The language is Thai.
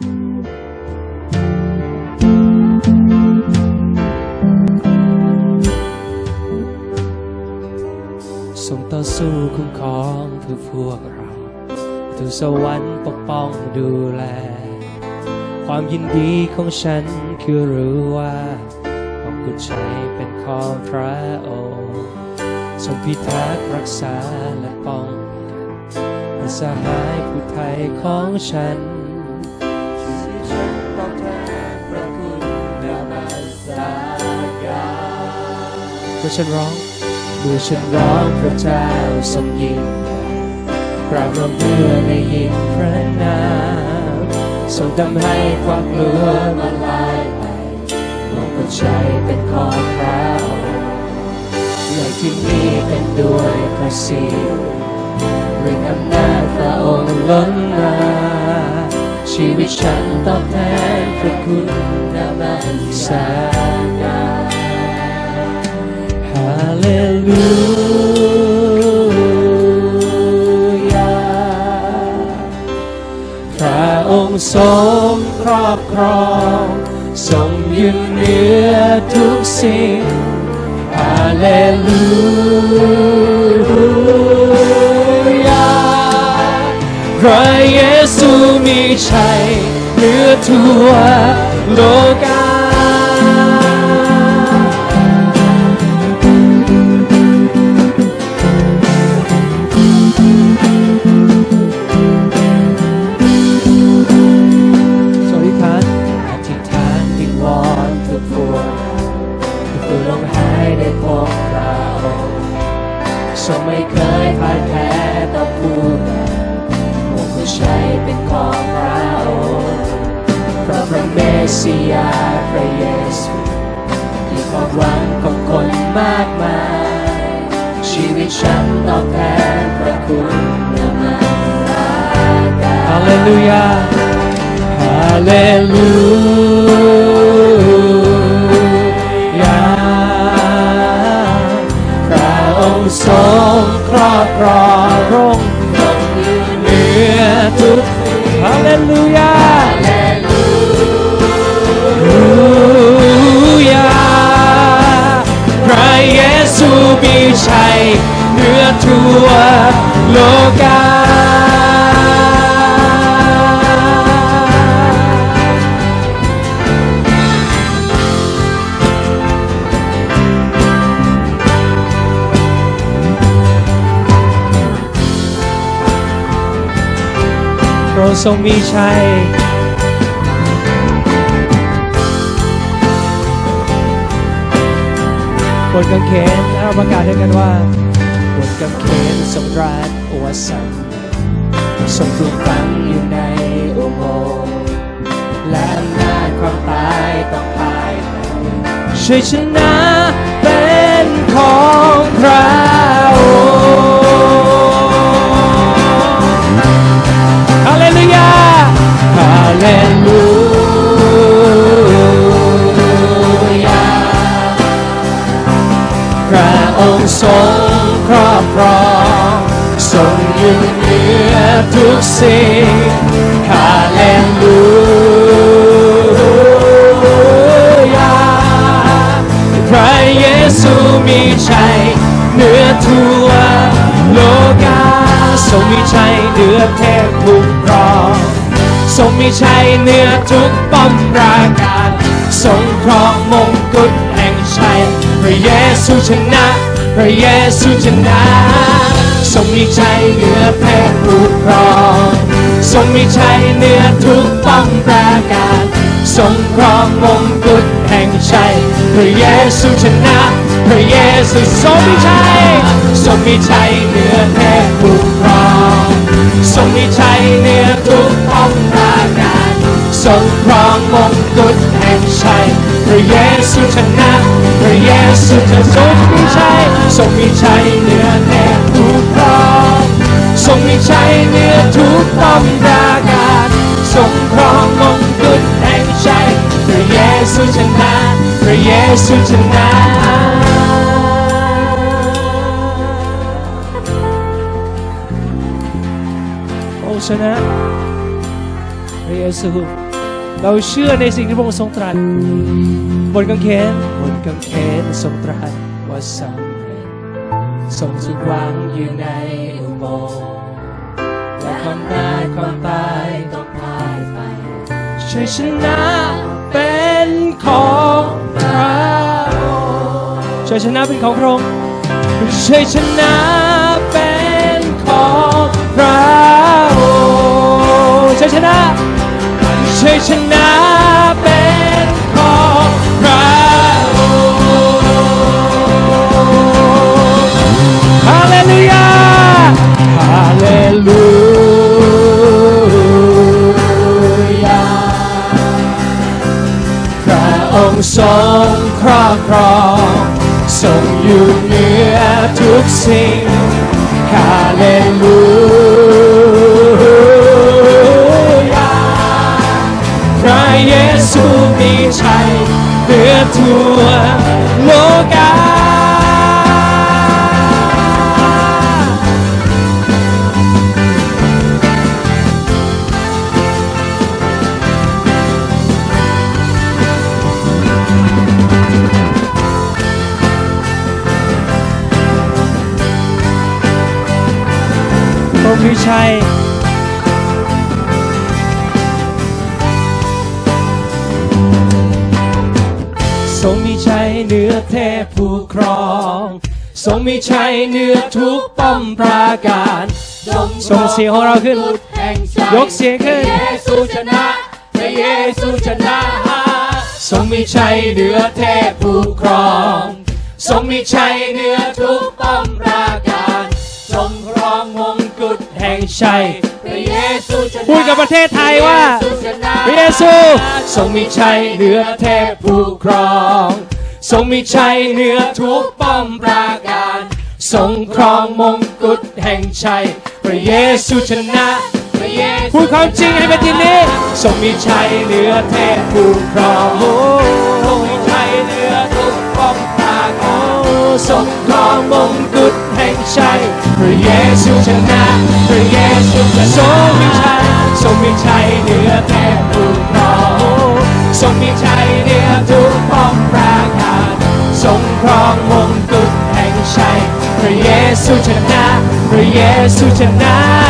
ทรงต่อสู้คุ้มครองเพื่อพวกเราถูสวรรค์ปกป้องดูแล ความยินดีของฉันคือรู้ว่าของกุศชัยเป็นของพระองค์ทรงพิทักษ์รักษาและป้องกันเป็นสหายผู้ไทยของฉัน เมื่อฉันร้องเมื่อฉันร้องพระเจ้าทรงยิงใหญ่กราบลงเมื่อในยิ่งพระนามทรงทำให้ความกลัวมันลายไปโลกก็ใจเป็นของพระองค์และที่นี้เป็นด้วยพระสิริเรื่องอำนาจพระองค์ล้นมาชีวิตฉันตอบแทนพระคุณนามัสา องค์ทรงครอบครองทรงยืนเหนือทุกสิ่งฮาเลลูยาพระเยซูมีชัยเหนือทั่วโลกา ผู้ใช้เป็นของพระองค์เพราะพระเมสสิยาพระเยซูคือความหวังของคนมากมาย ชีวิตฉันตอบแทนพระคุณนมาสการฮาเลลูยาฮาเลลูยาพระองค์ทรงครอบครอง พระองค์ทรงมีชัยบนกางเขนเราประกาศด้วยกันว่าบนกางเขนทรงรัสวสันทรงถูกฝังอยู่ในอุโมงค์และอำนาจความตายต้องพ่ายไปชัยชนะเป็นของพระ ทรงครอบครองทรงยู่เหนือทุกสิ่งฮาเลลูยาพระเยซูมีชัยเหนือทั่วโลกาทรงมีชัยเหนือเทพผู้ครองทรงมีชัยเหนือทุกป้อมปราการทรงครองมงกุฎแห่งชัยพระเยซูชนะ ระเยซูชนะทรงมีชัยเหนือแพทย์ผู้ครองทรงมีชัยเหนือทุกป้อมปราการทรงครองมงกุฎแห่งชัยพระเยซูชนะพระเยซูทรงมีชัยทรงมีชัยเหนือเทพผู้ครองทรงมีชัยเหนือทุกป้อมปราการทรงครองมงกุฎ ชัยพระเยซูชนะพระเยซูจะทรงมีชัยทรงมีชัยเหนือเทพผู้ครองทรงมีชัยเหนือทุกป้อมปราการทรงครองมงกุฎแห่งชัยพระเยซูชนะพระเยซูชนะโอ้ชนะพระเยซู เราเชื่อในสิ่งที่พระองค์ทรงตรัสบนกางเขนบนกางเขนทรงตรัสว่าสำเร็จทรงสุดหวังอยู่ในอุโมงค์และความตายความตายต้องพายไปชัยชนะเป็นของพระองค์ชัยชนะเป็นของพระองค์ชัยชนะเป็นของพระองค์ชัยชนะ ชัยชนะเป็นของพระองค์ฮาเลลูยา ฮาเลลูยา พระองค์ทรงครอบครองทรงอยู่เหนือทุกสิ่ง ฮาเลลู ชัย ทรงมีชัยเหนือเทพผู้ครอง ทรงมีชัยเหนือทุกป้อมปราการส่งเสียงของเราขึ้น ยกเสียงขึ้นเยซูชนะพระเยซูชนะทรงมีชัยเหนือเทพผู้ครอง ทรงมีชัยเหนือทุกป้อม งชัย พระเยซูชนะพูดกับประเทศไทยว่า พระเยซูทรงมีชัยเหนือเทพผู้ครอง ทรงมีชัยเหนือทุกป้อมปราการ ทรงครองมงกุฎแห่งชัย พระเยซูชนะพระเยซูพูดความจริงให้เป็นจริงนี้ทรงมีชัยเหนือเทพผู้ครองโอ้ทรงมีชัยเหนือทุกป้อมปราการโอ้ทรงครองมงกุฎแห่งชัย พระเยซูชนะพระเย ซูชนะทรงมีชัยทรงมีชัยเหนือแทพผู้ครองโอ้ทรงมีชัยเหนือทุกป้อมปราการทรงครองมงกุฎแห่งชัยพระเยซูชนะพระเยซูชนะ